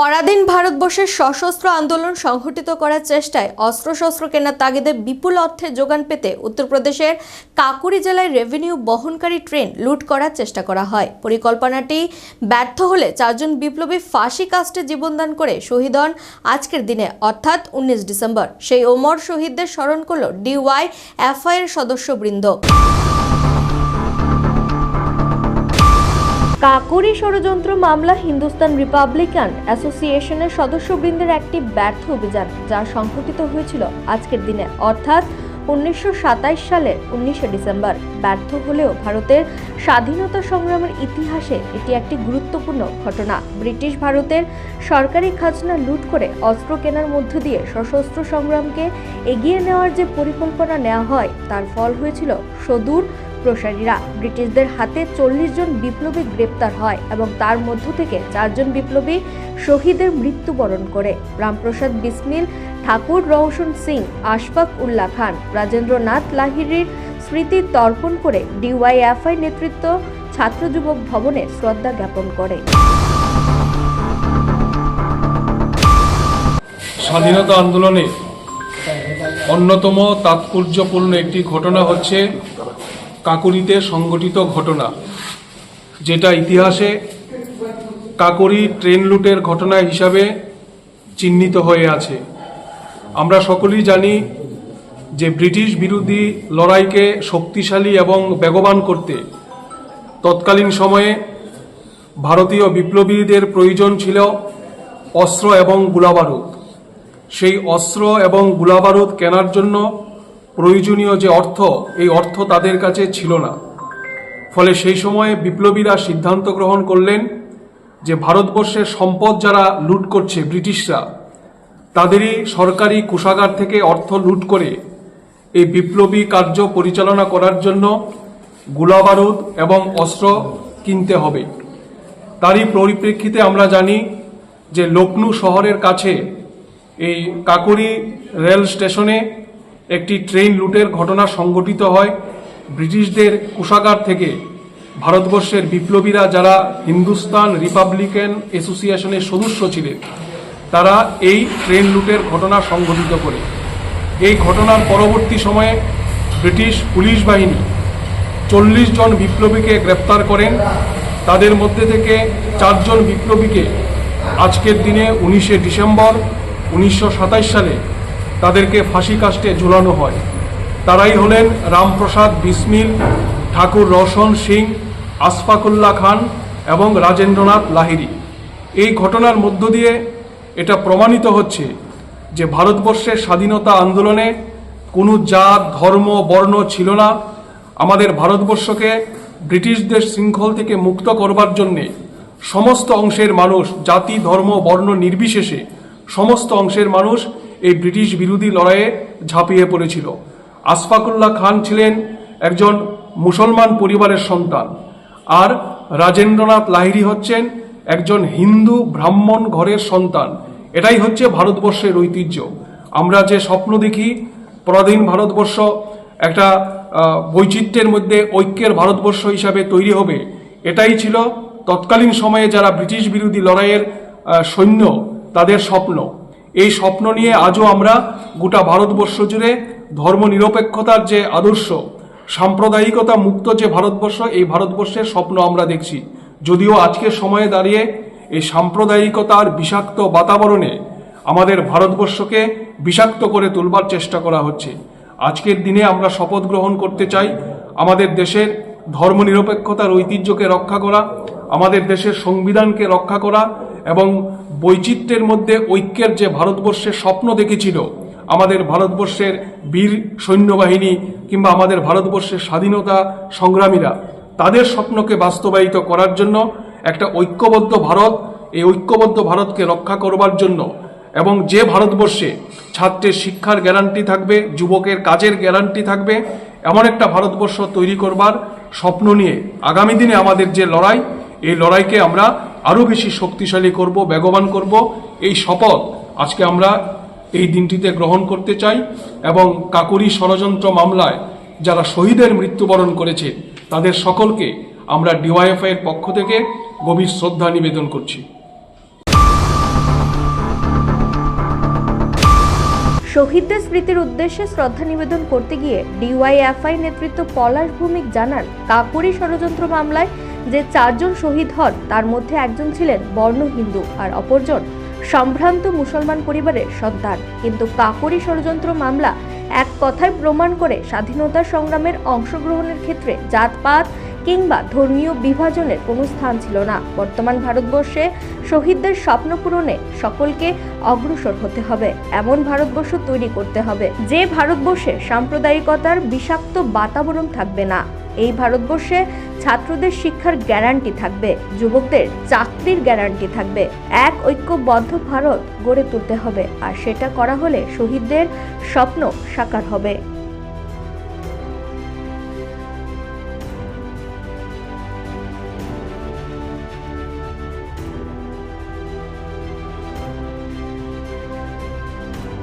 পরাধীন ভারতবর্ষের সশস্ত্র আন্দোলন সংঘটিত করার চেষ্টায় অস্ত্রশস্ত্র কেনার তাগিদে বিপুল অর্থের যোগান পেতে উত্তরপ্রদেশের কাকুরি জেলায় রেভিনিউ বহনকারী ট্রেন লুট করার চেষ্টা করা হয়। পরিকল্পনাটি ব্যর্থ হলে চারজন বিপ্লবী ফাঁসি কাস্টে জীবনদান করে শহীদ হন আজকের দিনে, অর্থাৎ উনিশ ডিসেম্বর। সেই ওমর শহীদদের স্মরণ করল ডিওয়াই এফআই এর সদস্যবৃন্দ। কাকুরি ষড়যন্ত্র মামলা হিন্দুস্তান রিপাবলিকান অ্যাসোসিয়েশনের সদস্যবৃন্দের একটি ব্যর্থ অভিযান যা সংঘটিত হয়েছিল আজকের দিনে, অর্থাৎ উনিশশো সালের উনিশে ডিসেম্বর। ব্যর্থ হলেও ভারতের স্বাধীনতা সংগ্রামের ইতিহাসে এটি একটি গুরুত্বপূর্ণ ঘটনা। ব্রিটিশ ভারতের সরকারি খাজনা লুট করে অস্ত্র কেনার মধ্য দিয়ে সশস্ত্র সংগ্রামকে এগিয়ে নেওয়ার যে পরিকল্পনা নেওয়া হয়, তার ফল হয়েছিল সুদূর প্রসারীরা ব্রিটিশদের হাতে চল্লিশ জন বিপ্লবী গ্রেপ্তার হয় এবং তার মধ্য থেকে চারজন বিপ্লবী শহীদের মৃত্যুবরণ করে। রামপ্রসাদ বিসমিল, ঠাকুর রওশন সিং, আশফাক উল্লাহ খান, রাজেন্দ্রনাথ লাহিড়ির স্মৃতি তর্পণ করে ডিওয়াইএফআই নেতৃত্ব ছাত্র যুবক ভবনে শ্রদ্ধা জ্ঞাপন করে। স্বাধীনতা আন্দোলনে অন্যতম তাৎপর্যপূর্ণ একটি ঘটনা হচ্ছে কাকুরিতে সংগঠিত ঘটনা, যেটা ইতিহাসে কাকুরি ট্রেন লুটের ঘটনা হিসাবে চিহ্নিত হয়ে আছে। আমরা সকলেই জানি যে ব্রিটিশ বিরোধী লড়াইকে শক্তিশালী এবং বেগবান করতে তৎকালীন সময়ে ভারতীয় বিপ্লবীদের প্রয়োজন ছিল অস্ত্র এবং গোলাবারুদ। সেই অস্ত্র এবং গোলাবারুদ কেনার জন্য প্রয়োজনীয় যে অর্থ, এই অর্থ তাদের কাছে ছিল না। ফলে সেই সময়ে বিপ্লবীরা সিদ্ধান্ত গ্রহণ করলেন যে ভারতবর্ষের সম্পদ যারা লুট করছে ব্রিটিশরা, তাদেরই সরকারি কোষাগার থেকে অর্থ লুট করে এই বিপ্লবী কার্য পরিচালনা করার জন্য গোলাবারুদ এবং অস্ত্র কিনতে হবে। তারই পরিপ্রেক্ষিতে আমরা জানি যে লখনৌ শহরের কাছে এই কাকুরি রেল স্টেশনে একটি ট্রেন লুটের ঘটনা সংঘটিত হয় ব্রিটিশদের কোষাগার থেকে। ভারতবর্ষের বিপ্লবীরা যারা হিন্দুস্তান রিপাবলিকান অ্যাসোসিয়েশনের সদস্য ছিলেন, তারা এই ট্রেন লুটের ঘটনা সংঘটিত করে। এই ঘটনার পরবর্তী সময়ে ব্রিটিশ পুলিশ বাহিনী চল্লিশ জন বিপ্লবীকে গ্রেপ্তার করেন। তাদের মধ্যে থেকে চারজন বিপ্লবীকে আজকের দিনে উনিশে ডিসেম্বর উনিশশো সাতাশ সালে তাদেরকে ফাঁসি কাস্টে ঝুলানো হয়। তারাই হলেন রামপ্রসাদ বিসমিল, ঠাকুর রোশন সিং, আসফাকুল্লাহ খান এবং রাজেন্দ্রনাথ লাহিড়ী। এই ঘটনার মধ্য দিয়ে এটা প্রমাণিত হচ্ছে যে ভারতবর্ষের স্বাধীনতা আন্দোলনে কোনো জাত, ধর্ম, বর্ণ ছিল না। আমাদের ভারতবর্ষকে ব্রিটিশদের শৃঙ্খল থেকে মুক্ত করবার জন্যে সমস্ত অংশের মানুষ, জাতি, ধর্ম, বর্ণ নির্বিশেষে সমস্ত অংশের মানুষ এই ব্রিটিশ বিরোধী লড়াইয়ে ঝাঁপিয়ে পড়েছিল। আশফাকুল্লাহ খান ছিলেন একজন মুসলমান পরিবারের সন্তান। আর রাজেন্দ্রনাথ লাহিড়ী হচ্ছেন একজন হিন্দু ব্রাহ্মণ ঘরের সন্তান। এটাই হচ্ছে ভারতবর্ষের ঐতিহ্য। আমরা যে স্বপ্ন দেখি, পরাধীন ভারতবর্ষ একটা বৈচিত্র্যের মধ্যে ঐক্যের ভারতবর্ষ হিসাবে তৈরি হবে, এটাই ছিল তৎকালীন সময়ে যারা ব্রিটিশ বিরোধী লড়াইয়ের সৈন্য, তাদের স্বপ্ন। এই স্বপ্ন নিয়ে আজও আমরা গোটা ভারতবর্ষ জুড়ে ধর্মনিরপেক্ষতার যে আদর্শ, সাম্প্রদায়িকতা মুক্ত যে ভারতবর্ষ, এই ভারতবর্ষের স্বপ্ন আমরা দেখছি। যদিও আজকের সময়ে দাঁড়িয়ে এই সাম্প্রদায়িকতার বিষাক্ত বাতাবরণে আমাদের ভারতবর্ষকে বিষাক্ত করে তুলবার চেষ্টা করা হচ্ছে। আজকের দিনে আমরা শপথ গ্রহণ করতে চাই আমাদের দেশের ধর্মনিরপেক্ষতার ঐতিহ্যকে রক্ষা করা, আমাদের দেশের সংবিধানকে রক্ষা করা এবং বৈচিত্র্যের মধ্যে ঐক্যের যে ভারতবর্ষের স্বপ্ন দেখেছিল, আমাদের ভারতবর্ষের বীর সৈন্যবাহিনী কিংবা আমাদের ভারতবর্ষের স্বাধীনতা সংগ্রামীরা তাদের স্বপ্নকে বাস্তবায়িত করার জন্য একটা ঐক্যবদ্ধ ভারত, এই ঐক্যবদ্ধ ভারতকে রক্ষা করবার জন্য এবং যে ভারতবর্ষে ছাত্রের শিক্ষার গ্যারান্টি থাকবে, যুবকের কাজের গ্যারান্টি থাকবে, এমন একটা ভারতবর্ষ তৈরি করবার স্বপ্ন নিয়ে আগামী দিনে আমাদের যে লড়াই, এই লড়াইকে আমরা আরও বেশি শক্তিশালী করব, বেগবান করব। এই শপথ আজকে আমরা এই দিনটিতে গ্রহণ করতে চাই এবং কাকুরি ষড়যন্ত্র মামলায় যারা শহীদের মৃত্যুবরণ করেছে, তাদের সকলকে আমরা ডিওয়াইএফআই এর পক্ষ থেকে গভীর শ্রদ্ধা নিবেদন করছি। শহীদদের স্মৃতির উদ্দেশ্যে শ্রদ্ধা নিবেদন করতে গিয়ে ডিওয়াইএফআই নেতৃত্ব পলাশ ভৌমিক জানান, কাকুরি ষড়যন্ত্র মামলায় যে চারজন শহীদ হন, তার মধ্যে একজন ছিলেন বর্ণ হিন্দু আর অপরজন সম্ভ্রান্ত মুসলমান পরিবারের সন্তান। কিন্তু কাকরি ষড়যন্ত্র মামলা এক কথায় প্রমাণ করে স্বাধীনতা সংগ্রামের অংশগ্রহণের ক্ষেত্রে জাতপাত কিংবা ধর্মীয় বিভাজনের কোনো স্থান ছিল না। বর্তমান ভারতবর্ষে শহীদদের স্বপ্ন পূরণে সকলকে অগ্রসর হতে হবে। এমন ভারতবর্ষ তৈরি করতে হবে, যে ভারতবর্ষে সাম্প্রদায়িকতার বিষাক্ত বাতাবরণ থাকবে না। এই ভারতবর্ষে ছাত্রদের শিক্ষার গ্যারান্টি থাকবে, যুবকদের চাকরির গ্যারান্টি থাকবে। এক ঐক্যবদ্ধ ভারত গড়ে তুলতে হবে, আর সেটা করা হলে শহীদদের স্বপ্ন সাকার হবে।